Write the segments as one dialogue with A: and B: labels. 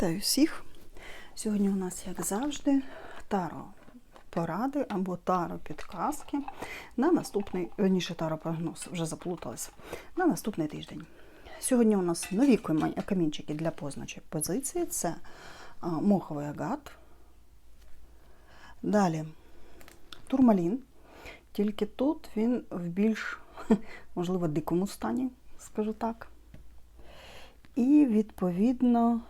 A: Вітаю всіх! Сьогодні у нас, як завжди, таро поради або таро підказки на наступний, верніше таро прогноз, вже заплуталась, на наступний тиждень. Сьогодні у нас нові камінчики для позначок позиції. Це моховий агат. Далі турмалін. Тільки тут він в більш, можливо, дикому стані, скажу так. І, відповідно,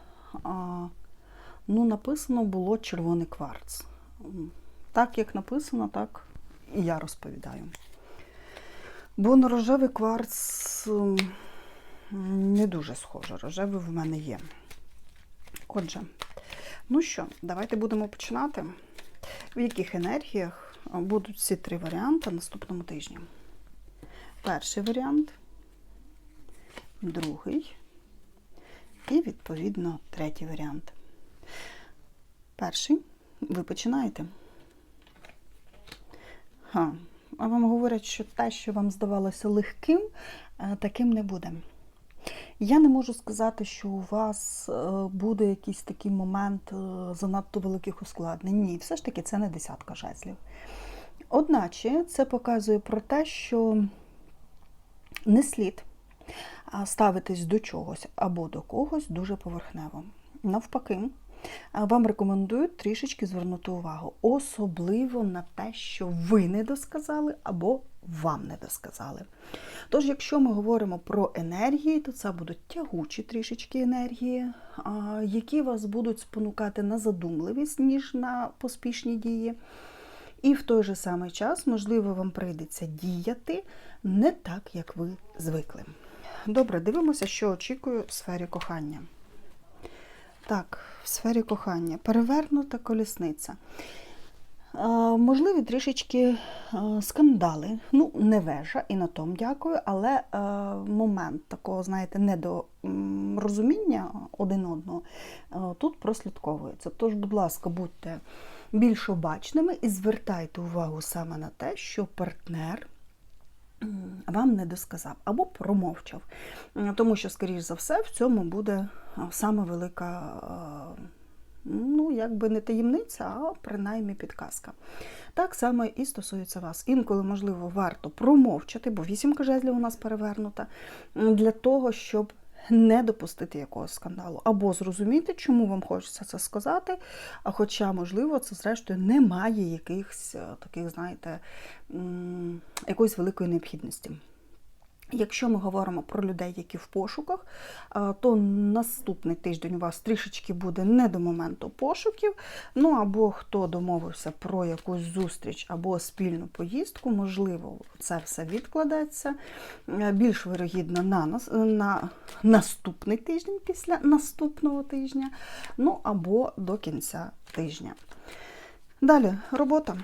A: ну, написано було червоний кварц. Так, як написано, так і я розповідаю. Бо на рожевий кварц не дуже схоже. Рожевий в мене є. Отже, ну що, давайте будемо починати. В яких енергіях будуть ці три варіанти наступному тижні? Перший варіант, другий і, відповідно, третій варіант. Перший ви починаєте. Ха. А вам говорять, що те, що вам здавалося легким, е, таким не буде. Я не можу сказати, що у вас е, буде якийсь такий момент е, занадто великих ускладнень. Ні, все ж таки це не десятка жезлів. Одначе це показує про те, що не слід ставитись до чогось або до когось дуже поверхнево. Навпаки, вам рекомендують трішечки звернути увагу, особливо на те, що ви не досказали або вам не досказали. Тож, якщо ми говоримо про енергії, то це будуть тягучі трішечки енергії, які вас будуть спонукати на задумливість, ніж на поспішні дії. І в той же самий час, можливо, вам прийдеться діяти не так, як ви звикли. Добре, дивимося, що очікую в сфері кохання. Так, в сфері кохання. Перевернута колісниця. Можливі трішечки скандали. Ну, не вежа, і на тому дякую, але момент такого, знаєте, недорозуміння один одного тут прослідковується. Тож, будь ласка, будьте більш обачними і звертайте увагу саме на те, що партнер вам не досказав або промовчав. Тому що, скоріш за все, в цьому буде саме велика, ну, якби не таємниця, а принаймні підказка. Так само і стосується вас. Інколи, можливо, варто промовчати, бо вісімка жезлів у нас перевернута, для того, щоб не допустити якогось скандалу, або зрозуміти, чому вам хочеться це сказати, а хоча, можливо, це зрештою не має якихось е, таких, знаєте, якоїсь великої необхідності. Якщо ми говоримо про людей, які в пошуках, то наступний тиждень у вас трішечки буде не до моменту пошуків. Ну або хто домовився про якусь зустріч або спільну поїздку, можливо, це все відкладеться. Е, Більш вирогідно на, нас- на наступний тиждень після наступного тижня, ну або до кінця тижня. Далі робота.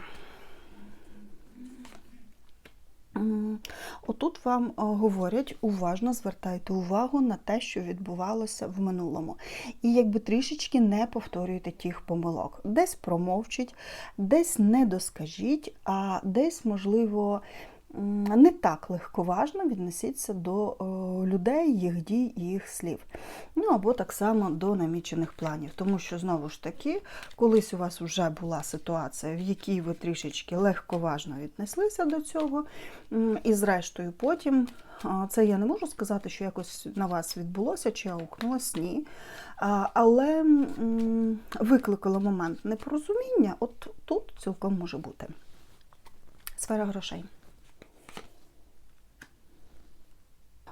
A: Отут вам говорять, уважно звертайте увагу на те, що відбувалося в минулому. І якби трішечки не повторюйте тих помилок. Десь промовчіть, десь не доскажіть, а десь, можливо, не так легковажно віднесіться до е, людей, їх дій і їх слів. Ну або так само до намічених планів. Тому що, знову ж таки, колись у вас вже була ситуація, в якій ви трішечки легковажно віднеслися до цього. І зрештою, потім це я не можу сказати, що якось на вас відбулося чи аукнулось, ні. Але викликало момент непорозуміння, от тут цілком може бути. Сфера грошей.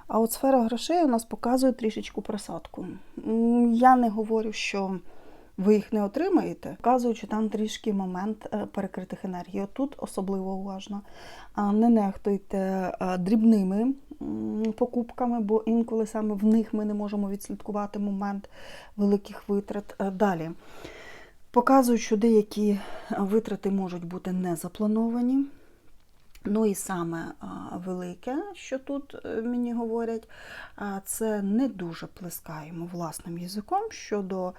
A: А от сфера грошей у нас показує трішечку просадку. Я не говорю, що ви їх не отримаєте, показуючи там трішки момент е, перекритих енергій. От Тут особливо уважно. Не нехтуйте е, дрібними покупками, бо інколи саме в них ми не можемо відслідкувати момент великих витрат. Е, Далі. Показують, що деякі витрати можуть бути не заплановані. Ну і саме велике, що тут е, мені говорять, це не дуже плескаємо власним язиком щодо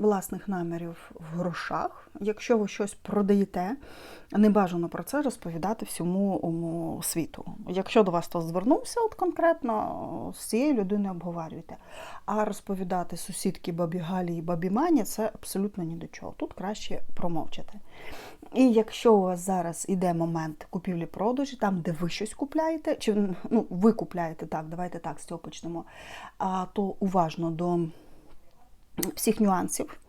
A: власних намірів в грошах. Якщо ви щось продаєте, не бажано про це розповідати всьому світу. Якщо до вас хтось звернувся, от конкретно з цією людиною обговорюйте. А розповідати сусідки бабі Галі і бабі Мані це абсолютно ні до чого. Тут краще промовчати. І якщо у вас зараз іде момент купівлі-продажі, там, де ви щось купляєте, чи ну, ви купляєте так, давайте так з цього почнемо, а, то уважно до всіх нюансів.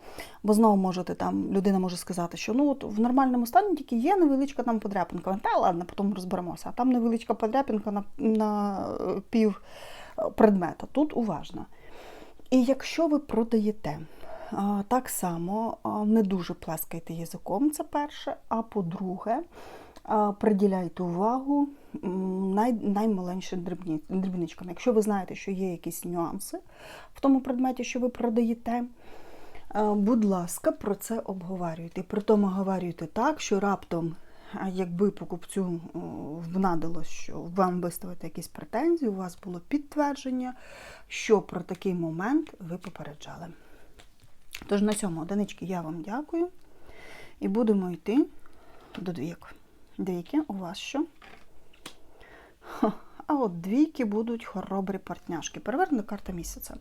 A: Бо знову можете там, людина може сказати, що ну от в нормальному стані тільки є невеличка там подряпинка. Та ладно, потім розберемося. А там невеличка подряпинка на, на е, пів е, предмета. Тут уважно. І якщо ви продаєте, так само не дуже плескайте язиком, це перше. А по-друге, приділяйте увагу най, наймаленшим дрібничкам. Якщо ви знаєте, що є якісь нюанси в тому предметі, що ви продаєте, будь ласка, про це обговорюйте. При тому обговорюйте так, що раптом. А якби покупцю внадилось, що вам виставити якісь претензії, у вас було підтвердження, що про такий момент ви попереджали. Тож на цьому одинички я вам дякую. І будемо йти до двійок. Двійки у вас що? А от двійки будуть хоробрі партняшки. Перевернена карта місяця.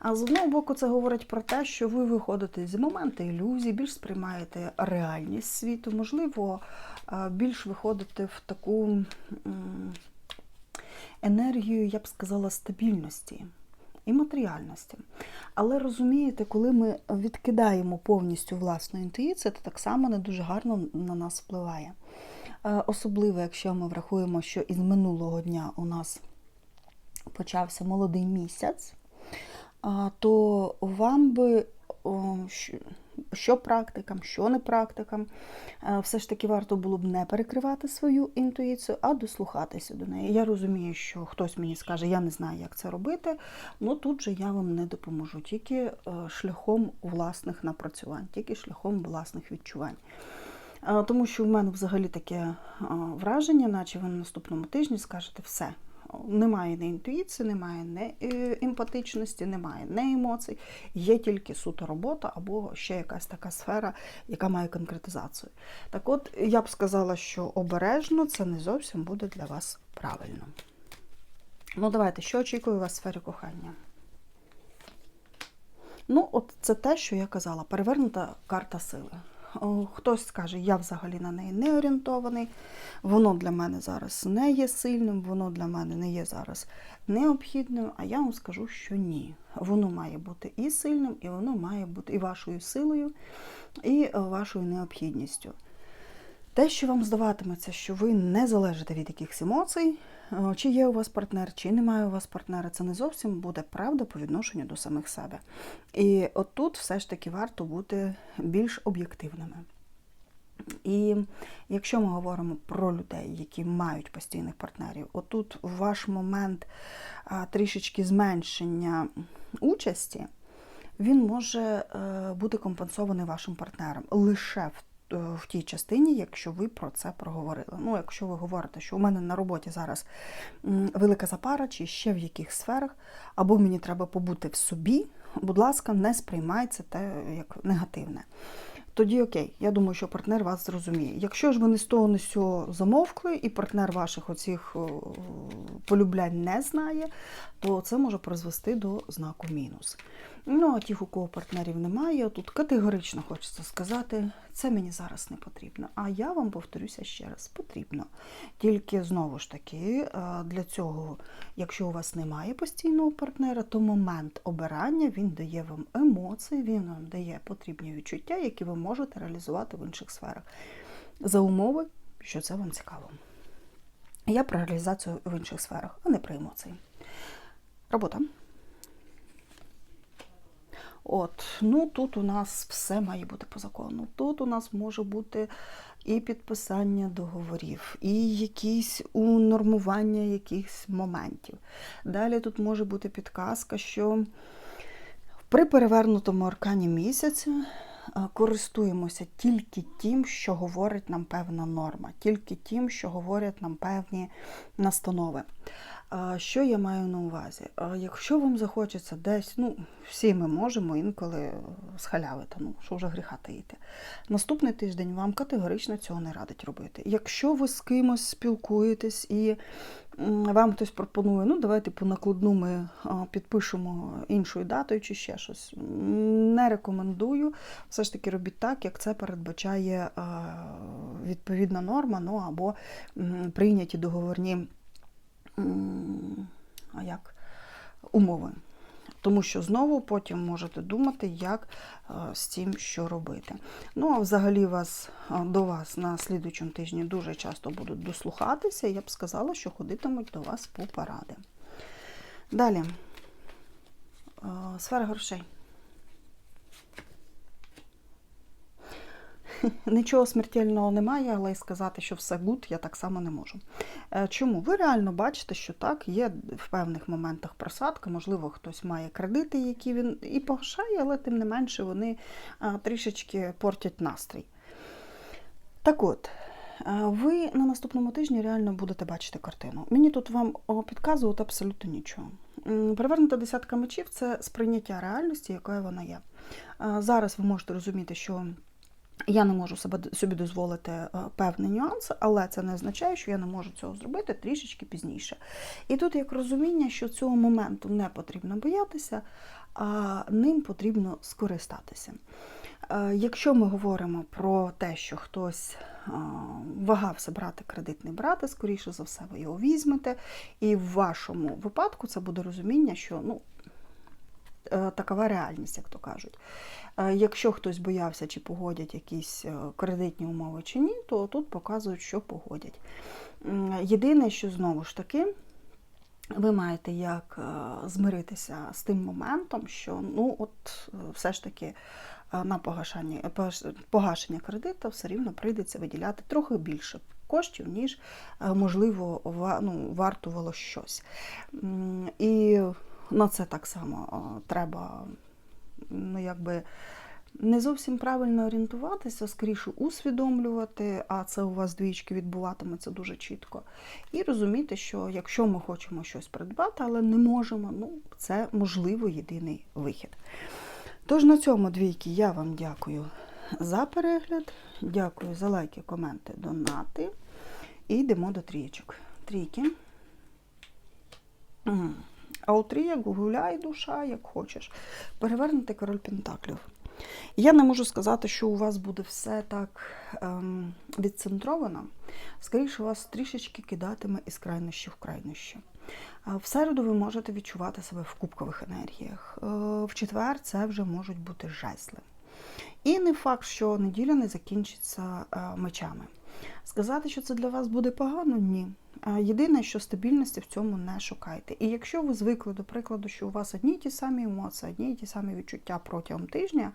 A: А з одного боку, це говорить про те, що ви виходите з моменту ілюзій, більш сприймаєте реальність світу, можливо, більш виходите в таку енергію, я б сказала, стабільності і матеріальності. Але розумієте, коли ми відкидаємо повністю власну інтуїцію, то так само не дуже гарно на нас впливає. Е, Особливо, якщо ми врахуємо, що із минулого дня у нас почався молодий місяць, то вам би що- практикам, що не практикам, е, все ж таки варто було б не перекривати свою інтуїцію, а дослухатися до неї. Я розумію, що хтось мені скаже, я не знаю, як це робити. Ну тут же я вам не допоможу, тільки е, шляхом власних напрацювань, тільки шляхом власних відчувань. Е, Тому що в мене взагалі таке е, враження, наче ви на наступному тижні скажете все. Немає ні інтуїції, немає не емпатичності, немає не емоцій, є тільки суто робота або ще якась така сфера, яка має конкретизацію. Так от я б сказала, що обережно це не зовсім буде для вас правильно. Ну, давайте, що очікує вас в сфері кохання? Ну, от це те, що я казала, перевернута карта сили. Хтось скаже, я взагалі на неї не орієнтований, воно для мене зараз не є сильним, воно для мене не є зараз необхідним, а я вам скажу, що ні. Воно має бути і сильним, і воно має бути і вашою силою, і вашою необхідністю. Те, що вам здаватиметься, що ви не залежите від якихось емоцій, е, чи є у вас партнер, чи немає у вас партнера, це не зовсім буде правда по відношенню до самих себе. І отут все ж таки варто бути більш об'єктивними. І якщо ми говоримо про людей, які мають постійних партнерів, отут ваш момент трішечки зменшення участі, він може е, бути компенсований вашим партнером лише в, в тій частині, якщо ви про це проговорили. Ну, якщо ви говорите, що у мене на роботі зараз велика запара, чи ще в яких сферах, або мені треба побути в собі, будь ласка, не сприймайте це як негативне. Тоді окей, я думаю, що партнер вас зрозуміє. Якщо ж ви не з того, не з цього замовкли, і партнер ваших оцих полюблянь не знає, то це може призвести до знаку мінус. Ну, а тих, у кого партнерів немає, тут категорично хочеться сказати, це мені зараз не потрібно. А я вам повторюся ще раз, потрібно. Тільки знову ж таки, е, для цього, якщо у вас немає постійного партнера, то момент обирання він дає вам емоції, він вам дає потрібні відчуття, які ви можете реалізувати в інших сферах. За умови, що це вам цікаво. Я про реалізацію в інших сферах, а не про емоції. Робота. От, ну тут у нас все має бути по закону. Тут у нас може бути і підписання договорів, і якісь унормування якихось моментів. Далі тут може бути підказка, що при перевернутому аркані місяця е, користуємося тільки тим, що говорить нам певна норма, тільки тим, що говорять нам певні настанови. Е, Що я маю на увазі? Е, Якщо вам захочеться десь, ну, всі ми можемо інколи схалявити, ну, що вже гріха таїти. Наступний тиждень вам категорично цього не радить робити. Якщо ви з кимось спілкуєтесь і вам хтось пропонує, ну давайте по накладну ми підпишемо іншою датою чи ще щось. Не рекомендую. Все ж таки робіть так, як це передбачає відповідна норма, ну або прийняті договорні а як, умови. Тому що знову потім можете думати, як е, з цим що робити. Ну, а взагалі вас е, до вас на слідуючому тижні дуже часто будуть дослухатися, я б сказала, що ходитимуть до вас по поради. Далі. Е, Сфера грошей. Нічого смертельного немає, але й сказати, що все гуд, я так само не можу. Е, Чому? Ви реально бачите, що так, є в певних моментах просадка, можливо, хтось має кредити, які він і погашає, але тим не менше вони трішечки портять настрій. Так от, е, ви на наступному тижні реально будете бачити картину. Мені тут вам підказувати абсолютно нічого. Перевернута десятка мечів це сприйняття реальності, якою вона є. Е, Зараз ви можете розуміти, що я не можу себе, собі дозволити е, певний нюанс, але це не означає, що я не можу цього зробити трішечки пізніше. І тут як розуміння, що цього моменту не потрібно боятися, а ним потрібно скористатися. Е, Якщо ми говоримо про те, що хтось е, вагався брати кредит, не брати, скоріше за все, ви його візьмете. І в вашому випадку це буде розуміння, що ну, такова реальність, як то кажуть. Е, Якщо хтось боявся, чи погодять якісь е, кредитні умови чи ні, то тут показують, що погодять. Єдине, що знову ж таки, ви маєте як е, змиритися з тим моментом, що ну от е, все ж таки е, на погашення, погашення кредиту все рівно прийдеться виділяти трохи більше коштів, ніж е, можливо ну, вартувало щось. І на це так само треба ну, якби. Не зовсім правильно орієнтуватися, скоріше усвідомлювати, а це у вас двічки відбуватиметься дуже чітко. І розуміти, що якщо ми хочемо щось придбати, але не можемо, ну це можливо єдиний вихід. Тож на цьому двійки я вам дякую за перегляд, дякую за лайки, коменти, донати. І йдемо до трієчок. Трійки. А у трійок гуляй душа, як хочеш. Перевернути король Пентаклів. Я не можу сказати, що у вас буде все так ем, відцентровано. Скоріше, вас трішечки кидатиме із крайнощі в крайнощі. В середу ви можете відчувати себе в кубкових енергіях. Е, В четвер це вже можуть бути жезли. І не факт, що неділя не закінчиться е, мечами. Сказати, що це для вас буде погано, ні. Єдине, що стабільності в цьому не шукайте. І якщо ви звикли, до прикладу, що у вас одні й ті самі емоції, одні й ті самі відчуття протягом тижня,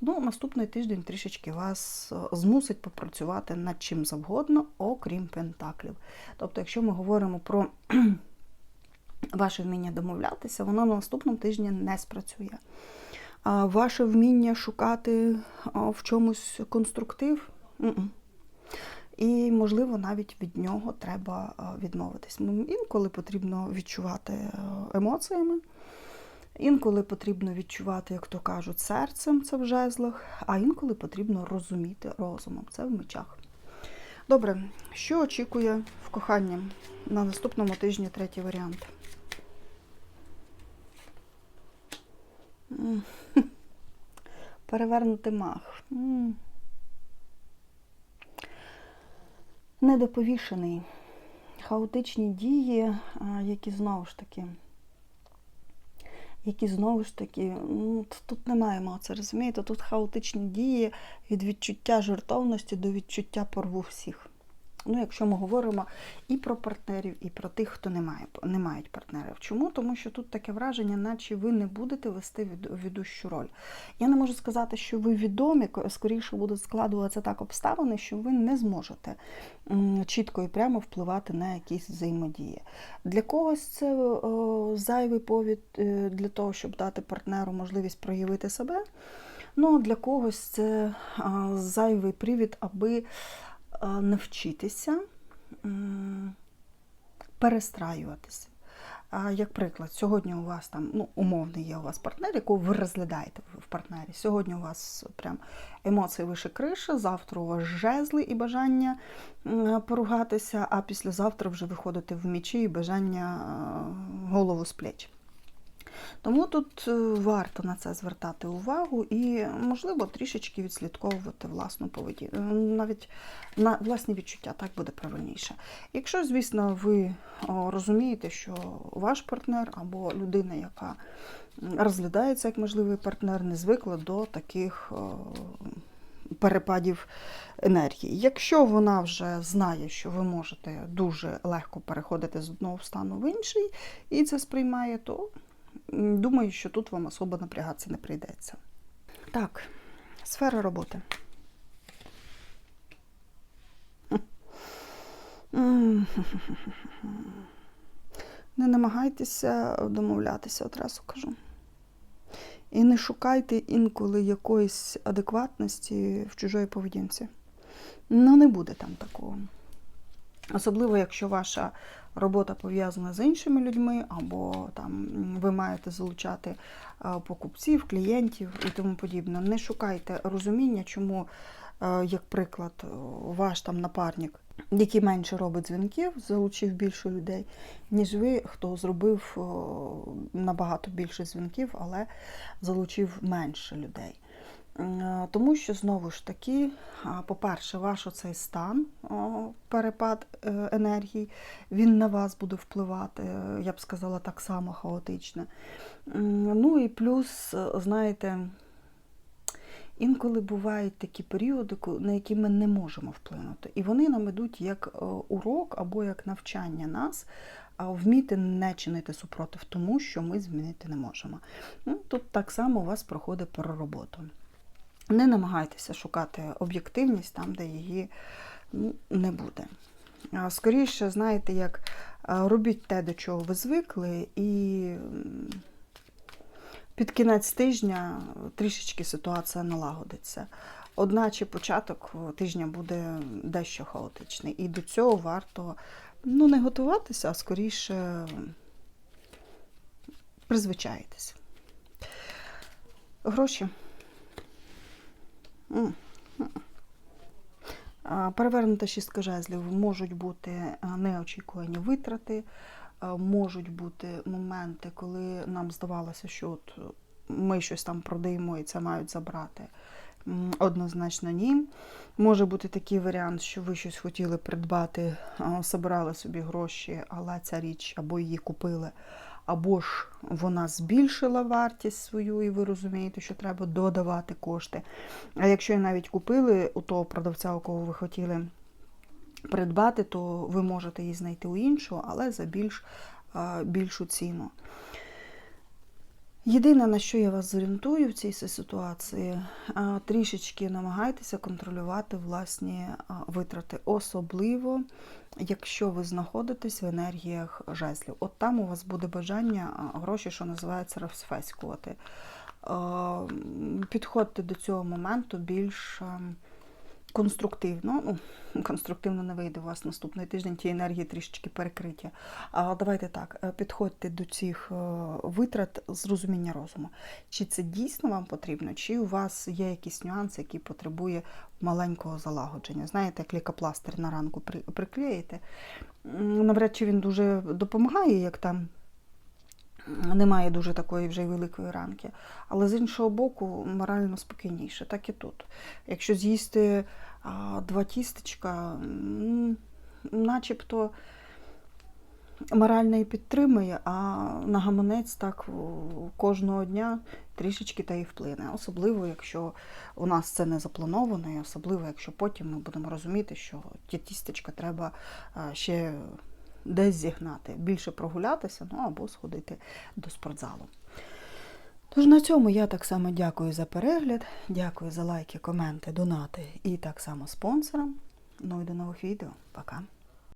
A: ну, наступний тиждень трішечки вас е, змусить попрацювати над чим завгодно, окрім пентаклів. Тобто, якщо ми говоримо про ваше вміння домовлятися, воно на наступному тижні не спрацює. Ваше вміння шукати в чомусь конструктив. І, можливо, навіть від нього треба відмовитись. Ну, Інколи потрібно відчувати е, емоціями, інколи потрібно відчувати, як то кажуть, серцем це в жезлах, а інколи потрібно розуміти розумом. Це в мечах. Добре, що очікує в коханні на наступному тижні третій варіант? Перевернути мах. Недоповішений. Хаотичні дії, які знову ж таки. Які знову ж таки, ну, тут немає це розумієте? Тут хаотичні дії від відчуття жертовності до відчуття порву всіх. Ну, якщо ми говоримо і про партнерів, і про тих, хто не, має, не мають партнерів. Чому? Тому що тут таке враження, наче ви не будете вести ведущу роль. Я не можу сказати, що ви відомі, скоріше будуть складуватися так обставини, що ви не зможете чітко і прямо впливати на якісь взаємодії. Для когось це о, зайвий повід е, для того, щоб дати партнеру можливість проявити себе. Ну, для когось це зайвий привід, аби навчитися перестраюватися. Як приклад, сьогодні у вас там ну, умовний є у вас партнер, якого ви розглядаєте в партнері. Сьогодні у вас прям емоції вище криші, завтра у вас жезли і бажання поругатися, а післязавтра вже виходите в мічі і бажання голову з плеч. Тому тут е, варто на це звертати увагу і, можливо, трішечки відслідковувати власну поведінку, навіть на власні відчуття, так буде правильніше. Якщо, звісно, ви розумієте, що ваш партнер або людина, яка розглядається як можливий партнер, не звикла до таких перепадів енергії. Якщо вона вже знає, що ви можете дуже легко переходити з одного стану в інший і це сприймає, то думаю, що тут вам особо напрягатися не прийдеться. Так, сфера роботи. Не намагайтеся домовлятися, одразу кажу. І не шукайте інколи якоїсь адекватності в чужої поведінці. Ну, не буде там такого. Особливо, якщо ваша робота пов'язана з іншими людьми, або там ви маєте залучати покупців, клієнтів і тому подібне. Не шукайте розуміння, чому, е, як приклад, е, ваш там напарник, який менше робить дзвінків, залучив більше людей, ніж ви, хто зробив набагато більше дзвінків, але залучив менше людей. Е, Тому що знову ж таки, по-перше, ваш оцей стан, перепад е, енергії, він на вас буде впливати, е, я б сказала, так само хаотично. Ну і плюс, знаєте, інколи бувають такі періоди, на які ми не можемо вплинути. І вони нам ідуть як урок або як навчання нас а, вміти не чинити супротив тому, що ми змінити не можемо. Ну, Тут так само у вас проходить про роботу. Не намагайтеся шукати об'єктивність там, де її не буде. Скоріше, знаєте, як робіть те, до чого ви звикли, і під кінець тижня трішечки ситуація налагодиться. Одначе початок тижня буде дещо хаотичний. І до цього варто ну, не готуватися, а скоріше призвичаїтися. Гроші. Перевернута шістка жезлів можуть бути неочікувані витрати, можуть бути моменти, коли нам здавалося, що от ми щось там продаємо і це мають забрати. Однозначно ні. Може бути такий варіант, що ви щось хотіли придбати, собирали собі гроші, але ця річ або її купили, або ж вона збільшила вартість свою, і ви розумієте, що треба додавати кошти. А якщо її навіть купили у того продавця, у кого ви хотіли придбати, то ви можете її знайти у іншого, але за більш, більшу ціну. Єдине, на що я вас зорієнтую в цій ситуації, трішечки намагайтеся контролювати власні витрати, особливо якщо ви знаходитесь в енергіях жезлів. От там у вас буде бажання гроші, що називається, розфеськувати. Підходьте до цього моменту більш ем, конструктивно. Ну, конструктивно не вийде у вас наступний тиждень, ті енергії трішечки перекриті. А давайте так, е, підходьте до цих е, витрат з розуміння розуму. Чи це дійсно вам потрібно, чи у вас є якісь нюанси, які потребує маленького залагодження. Знаєте, як лікопластир на ранку при- приклеїте. Навряд чи він дуже допомагає, як там немає дуже такої вже й великої ранки. Але з іншого боку, морально спокійніше, так і тут. Якщо з'їсти два тістечка, начебто морально і підтримує, а на гаманець так кожного дня трішечки та й вплине. Особливо, якщо у нас це не заплановано, і особливо, якщо потім ми будемо розуміти, що ті тістечка треба ще десь зігнати, більше прогулятися, ну або сходити до спортзалу. Тож на цьому я так само дякую за перегляд, дякую за лайки, коменти, донати і так само спонсорам. Ну і до нових відео. Пока!